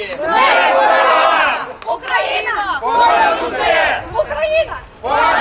нації! Україна! Україна! Понад